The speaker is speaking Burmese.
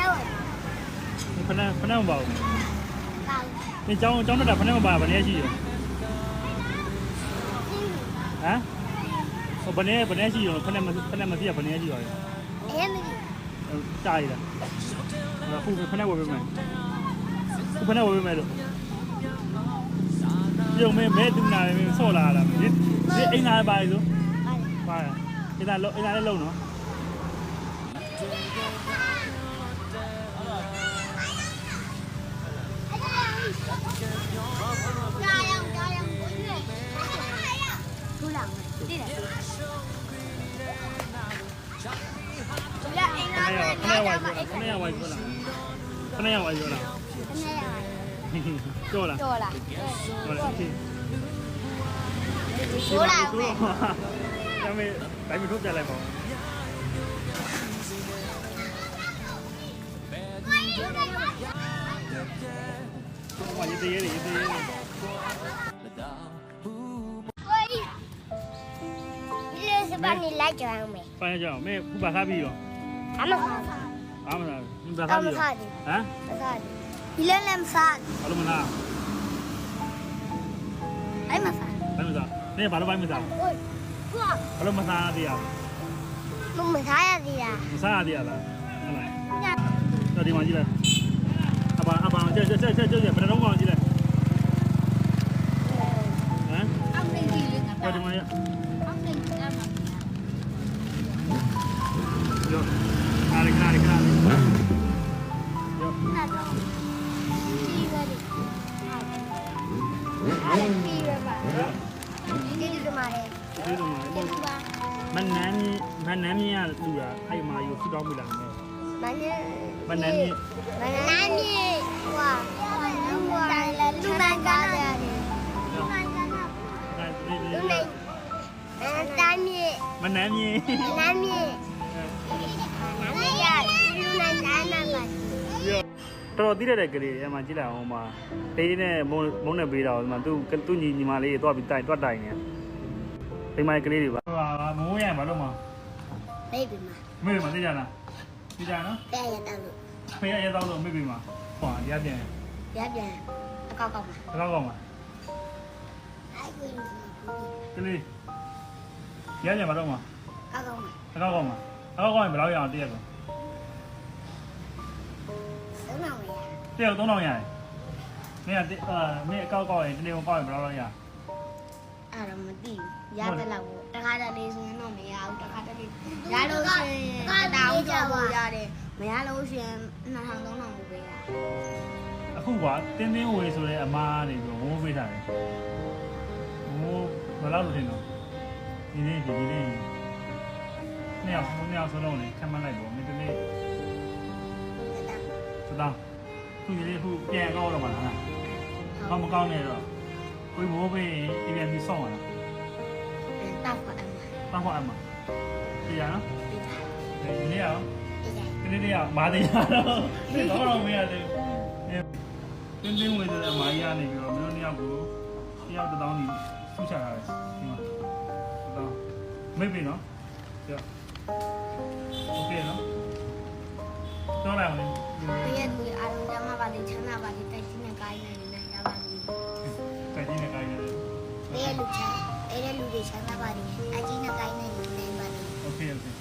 နဲ့ဝယ်ဖနက်ဖနက်မပါဘူးကောင်းဒီကျောင်းကျောင်းတက်တာဖနက်မပါဘယ်နည်းရှိရောဟမ်ဟိုဘယ်နည်းဘယ်နည်းရှိရောဖနက်မဖနက်မသိရဘယ်နည်းရှိရောအဲမဒီတားရတာအခုဖနက်ဝယ်ပေးမယ်ခုဖနက်ဝယ်ပေးမယ်လို့ပြုံမဲမဲတူနာမဲဆော့လာတာဒီဒီအိမ်လာပါလေဆိုပါအိမ်လာလုံးအိမ်လာလည်းလုံးနော် 怎么样玩球呢怎样玩球呢怎样玩够了。够了。够了。够了。够了。够了。够了。够了。够了。白米粥再来吧欢迎再来欢迎欢迎欢迎欢迎欢迎欢迎欢迎欢迎欢迎欢迎欢迎欢迎阿木山，你白沙的？啊？白沙的，伊两两白沙的。巴鲁木山。哎，木山。阿木山，你巴鲁巴木山？巴鲁木山的呀。木木山的呀。木山的呀，来。到底往几来？阿巴阿巴，这这这这这，不能往几来？啊？到底往几？到底往几？ ပဲပါဒီဒီမှာလေဒီလိုမှာဒီပါမနမ်းမြမနမ်းမြရလူတာအဲ့မှာယူဆူတောင်းပြလာမယ်မနန်းမနမ်းမြမနန်းမြေဟွာလူဝါလူမန်ကားတယ်လူမန်ကားလူမန်အဲတိုင်းမြေမနမ်းမြနန်းမြေန တော်တော်တိရတဲ့ကလေးအဲ့မှာကြည့်လိုက်အောင်မှာတေးလေးနဲ့မုံမုံနဲ့ပေးတာဟိုမှာသူသူညီညီမလေးတွားပြီးတိုင်တွားတိုင်နေဒီမှာကလေးတွေပါဟိုဟာမုံရဘာလို့မဘေဘီမမေ့မှာသိကြလားသိကြနော်တဲ့ရတော့လို့ဖေရရတော့လို့မေ့ပြီမှာဟွာရပြန်ရပြန်အကောက်ကောက်မှာတကောက်ကောက်မှာအဲ့ဒီကလေးရပြန်ဘာလို့မှာအကောက်မှာတကောက်ကောက်မှာတကောက်ကောက်ရင်ဘယ်လောက်ရအောင်တရက်ကော သုံးအောင်ရတရက်3000ရတယ်မင်းကအာမင်းအကောက်ကောက်ရင်တနေ့ကောက်ရင်ဘယ်လောက်လောက်ရအဲ့တော့မသိဘူးရတယ်လောက်တခါတလေဆိုရင်တော့မရဘူးတခါတလေရလို့ရှိရင်တောင်းကြဖို့ရတယ်မရလို့ရှိရင်2000 3000ဘူးပေးတာအခုကတင်းတင်းဝေဆိုတဲ့အမားနေပြီးဝိုးပေးထားတယ်ဝိုးဘယ်လောက်လို့ထင်တော့ဒီနေ့ဒီနေ့နှစ်ယောက်နှစ်ယောက်ဆိုတော့လေခံမလိုက်ပေါ့မင်းတနေ့ 是吧？数学的数变高了嘛，他们高那个，会不会一边去送了？嗯，大嘛。大块嘛。对呀。对呀。对的呀。对的呀，麻的呀，这多少米？这，哎，跟另外的麻那个，没有那样不，那要得到你数下来，行吗？知道？没变呢？对。OK 了。多少？ ကိုရဲ့ကိုအားလုံးကြမှာပါစေချမ်းသာပါစေတိုက်ကြီးနဲ့ကိုင်းနဲ့နိုင်ကြပါစေတိုက်ကြီးနဲ့ကိုင်းနဲ့အဲ့လူချမ်းအဲ့လူတွေချမ်းသာပါစေအကြီးနဲ့ကိုင်းနဲ့နိုင်ပါစေ Okay okay